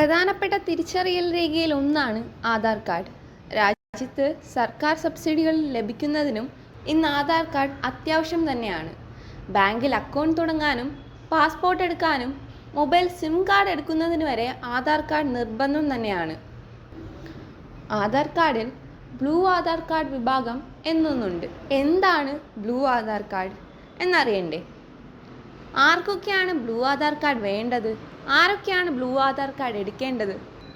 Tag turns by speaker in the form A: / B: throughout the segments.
A: പ്രധാനപ്പെട്ട തിരിച്ചറിയൽ രേഖയിൽ ഒന്നാണ് ആധാർ കാർഡ്. രാജ്യത്ത് സർക്കാർ സബ്സിഡികൾ ലഭിക്കുന്നതിനും ഇന്ന് ആധാർ കാർഡ് അത്യാവശ്യം തന്നെയാണ്. ബാങ്കിൽ അക്കൗണ്ട് തുടങ്ങാനും പാസ്പോർട്ട് എടുക്കാനും മൊബൈൽ സിം കാർഡ് എടുക്കുന്നതിന് വരെ ആധാർ കാർഡ് നിർബന്ധം തന്നെയാണ്. ആധാർ കാർഡിൽ ബ്ലൂ ആധാർ കാർഡ് വിഭാഗം എന്നൊന്നുണ്ട്. എന്താണ് ബ്ലൂ ആധാർ കാർഡ് എന്നറിയണ്ടേ? ആർക്കൊക്കെയാണ് ബ്ലൂ ആധാർ കാർഡ് വേണ്ടത്? ആരൊക്കെയാണ് ബ്ലൂ ആധാർ കാർഡ് എടുക്കേണ്ടത്?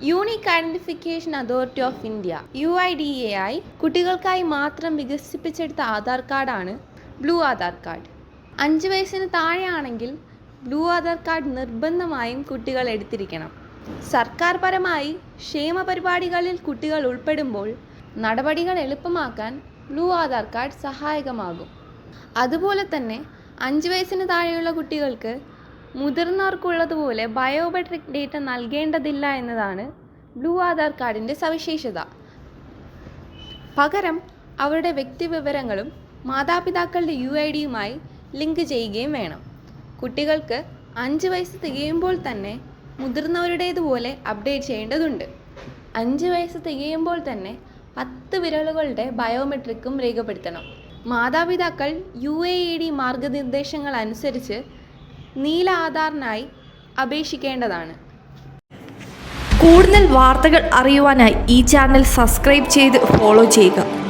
A: Unique identification authority of India U I D A I കുട്ടികൾക്കായി മാത്രം വികസിപ്പിച്ചെടുത്ത ആധാർ കാർഡാണ് ബ്ലൂ ആധാർ കാർഡ്. അഞ്ച് വയസ്സിന് താഴെയാണെങ്കിൽ ബ്ലൂ ആധാർ കാർഡ് നിർബന്ധമായും കുട്ടികൾ എടുത്തിരിക്കണം. സർക്കാർ പരമായി ക്ഷേമ പരിപാടികളിൽ കുട്ടികൾ ഉൾപ്പെടുമ്പോൾ നടപടികൾ എളുപ്പമാക്കാൻ ബ്ലൂ ആധാർ കാർഡ് സഹായകമാകും. അതുപോലെ തന്നെ അഞ്ച് വയസ്സിന് താഴെയുള്ള കുട്ടികൾക്ക് മുതിർന്നവർക്കുള്ളതുപോലെ ബയോമെട്രിക് ഡേറ്റ നൽകേണ്ടതില്ല എന്നതാണ് ബ്ലൂ ആധാർ കാർഡിന്റെ സവിശേഷത. പകരം അവരുടെ വ്യക്തിവിവരങ്ങളും മാതാപിതാക്കളുടെ യു ഐ ഡിയുമായി ലിങ്ക് ചെയ്യുകയും വേണം. കുട്ടികൾക്ക് അഞ്ച് വയസ്സ് തികയുമ്പോൾ തന്നെ മുതിർന്നവരുടേതുപോലെ അപ്ഡേറ്റ് ചെയ്യേണ്ടതുണ്ട്. അഞ്ച് വയസ്സ് തികയുമ്പോൾ തന്നെ പത്ത് വിരലുകളുടെ ബയോമെട്രിക്കും രേഖപ്പെടുത്തണം. മാതാപിതാക്കൾ യു എ ഇ ഡി മാർഗനിർദ്ദേശങ്ങൾ അനുസരിച്ച് നീല ആധാറിനായി അപേക്ഷിക്കേണ്ടതാണ്.
B: കൂടുതൽ വാർത്തകൾ അറിയുവാനായി ഈ ചാനൽ സബ്സ്ക്രൈബ് ചെയ്ത് ഫോളോ ചെയ്യുക.